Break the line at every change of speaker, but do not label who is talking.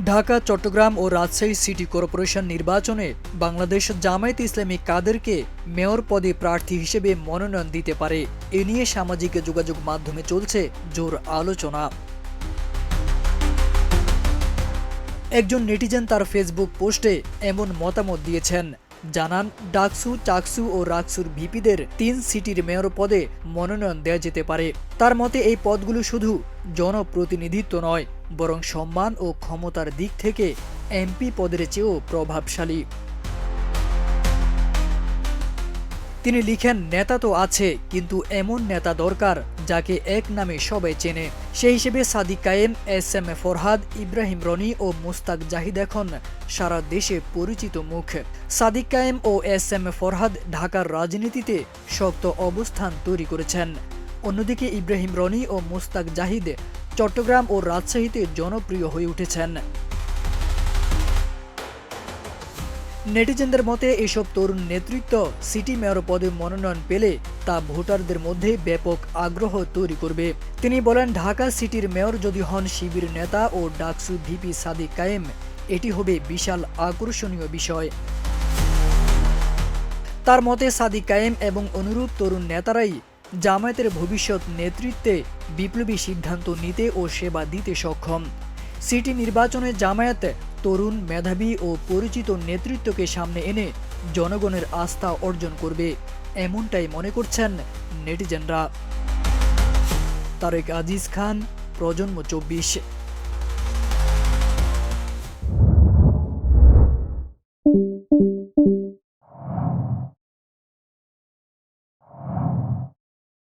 ঢাকা, চট্টগ্রাম ও Rajshahi city corporation নির্বাচনে বাংলাদেশ জামায়াত ইসলামী কাদেরকে মেয়র পদে প্রার্থী হিসেবে মনোনয়ন দিতে পারে। এ নিয়ে সামাজিক যোগাযোগ মাধ্যমে চলছে জোর আলোচনা। একজন নেটিজেন তার ফেসবুক পোস্টে এমন মতামত দিয়েছেন। জানান ডাকসু, চাকসু ও রাকসুর ভিপিদের তিন সিটির মেয়র পদে মনোনয়ন দেওয়া যেতে পারে। তার মতে, এই পদগুলো শুধু জনপ্রতিনিধিত্ব নয়, বরং সম্মান ও ক্ষমতার দিক থেকে এমপি পদের চেয়েও প্রভাবশালী। তিনি লিখেন, নেতা তো আছে, কিন্তু এমন নেতা দরকার যাকে এক নামে সবাই চেনে। সেই হিসেবে Sadiq Kayem, S M A Farhad, Ibrahim Rony ও মুস্তাক জাহিদ এখন সারা দেশে পরিচিত মুখ। সাদিক কায়েম ও এস এম এ ফরহাদ ঢাকার রাজনীতিতে শক্ত অবস্থান তৈরি করেছেন। অন্যদিকে ইব্রাহিম রনি ও মুস্তাক জাহিদ চট্টগ্রাম ও রাজশাহীতে জনপ্রিয় হয়ে উঠেছেন। নেটিজেনদের মতে এসব তরুণ নেতৃত্ব সিটি মেয়র পদে মনোনয়ন পেলে তা ভোটারদের মধ্যে ব্যাপক আগ্রহ তৈরি করবে। তিনি বলেন, ঢাকা সিটির মেয়র যদি হন শিবির নেতা ও ডাকসু ভিপি সাদিক কায়েম, এটি হবে বিশাল আকর্ষণীয় বিষয়। তার মতে, সাদিক কায়েম এবং অনুরূপ তরুণ নেতারাই জামায়াতের ভবিষ্যৎ নেতৃত্বে বিপ্লবী সিদ্ধান্ত নিতে ও সেবা দিতে সক্ষম। সিটি নির্বাচনে জামায়াত তরুণ, মেধাবী ও পরিচিত নেতৃত্বকে সামনে এনে জনগণের আস্থা অর্জন করবে, এমনটাই মনে করছেন নেটিজেনরা। তারেক আজিজ খান, প্রজন্ম চব্বিশ।